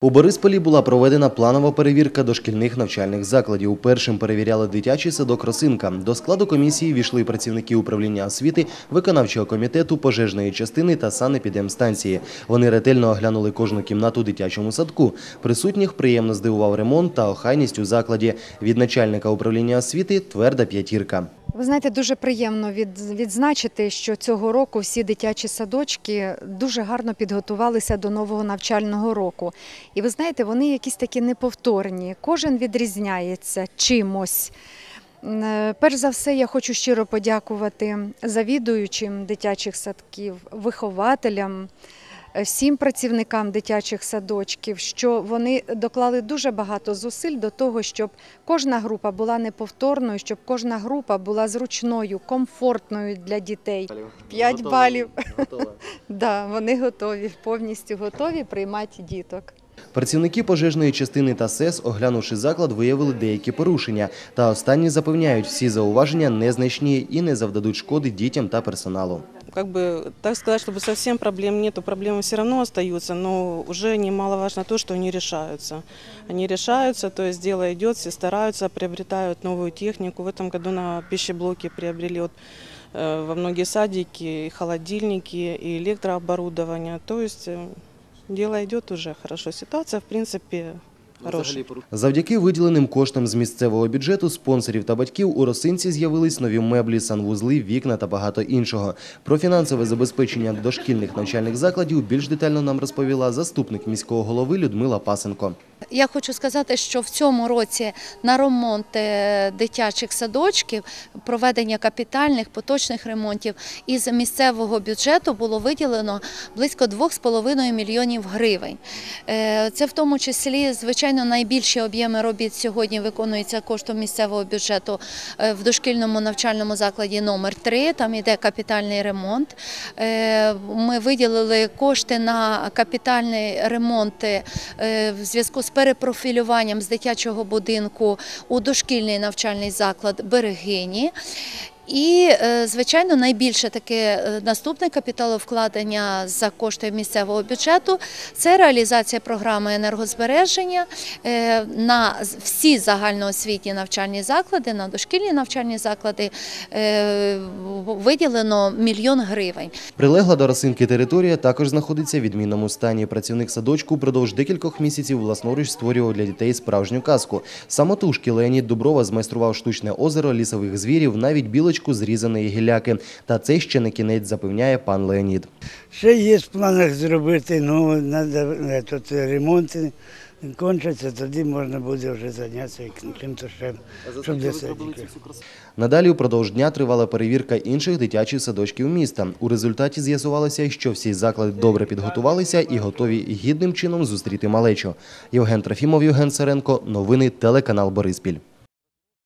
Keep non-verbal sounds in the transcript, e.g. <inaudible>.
У Борисполі була проведена планова перевірка дошкільних навчальних закладів. Першим перевіряли дитячий садок «Росинка». До складу комісії війшли працівники управління освіти, виконавчого комітету, пожежної частини та санепідемстанції. Вони ретельно оглянули кожну кімнату дитячому садку. Присутніх приємно здивував ремонт та охайність у закладі. Від начальника управління освіти – тверда п'ятірка. Ви знаєте, дуже приємно від, відзначити, що цього року всі дитячі садочки дуже гарно підготувалися до нового навчального року. І ви знаєте, вони якісь такі неповторні. Кожен відрізняється чимось. Е, Перш за все, я хочу щиро подякувати завідуючим дитячих садків, вихователям, всім працівникам дитячих садочків, що вони доклали дуже багато зусиль до того, щоб кожна група була неповторною, щоб кожна група була зручною, комфортною для дітей. П'ять балів. <laughs> Да, вони готові, повністю готові приймати діток. Працівники пожежної частини та СЕС, оглянувши заклад, виявили деякі порушення. Та останні запевняють, всі зауваження незначні і не завдадуть шкоди дітям та персоналу Как бы, так сказать, чтобы совсем проблем нету, проблемы все равно остаются, но уже немаловажно то, что они решаются. Они решаются, то есть дело идет, все стараются, приобретают новую технику. В этом году на пищеблоке приобрели вот, э, во многие садики и холодильники, и электрооборудование. То есть э, дело идет уже хорошо. Ситуация, в принципе, хорошая. Завдяки виділеним коштам з місцевого бюджету, спонсорів та батьків у Росинці з'явились нові меблі, санвузли, вікна та багато іншого. Про фінансове забезпечення дошкільних навчальних закладів більш детально нам розповіла заступник міського голови Людмила Пасенко. Я хочу сказати, що в цьому році на ремонт е, дитячих садочків, проведення капітальних поточних ремонтів із місцевого бюджету було виділено близько 2,5 мільйонів гривень. Е, Це в тому числі, звичайно, найбільші об'єми робіт сьогодні виконуються коштом місцевого бюджету е, в дошкільному навчальному закладі номер 3 Там йде капітальний ремонт. Е, Ми виділили кошти на капітальний ремонт е, в зв'язку з перепрофілюванням з дитячого будинку у дошкільний навчальний заклад Берегині. І, е, звичайно, найбільше таке наступне капіталовкладення за кошти місцевого бюджету це реалізація програми енергозбереження е, на всі загальноосвітні навчальні заклади, на дошкільні навчальні заклади е, виділено мільйон гривень. Прилегла до Росинки територія також знаходиться в відмінному стані. Працівник садочку впродовж декількох місяців власноруч створював для дітей справжню казку. Самотужки Леонід Дуброва змайстрував штучне озеро лісових звірів, навіть білочку зрізаної гіляки. Та це ще не кінець, запевняє пан Леонід. Ще є в планах зробити, ну треба тут ремонти кончаться, тоді можна буде вже зайнятися чим-то ще, щоб для садиків. Надалі упродовж дня тривала перевірка інших дитячих садочків міста. У результаті з'ясувалося, що всі заклади добре підготувалися і готові гідним чином зустріти малечу. Євген Трофімов, Євген Саренко. Новини телеканал Бориспіль.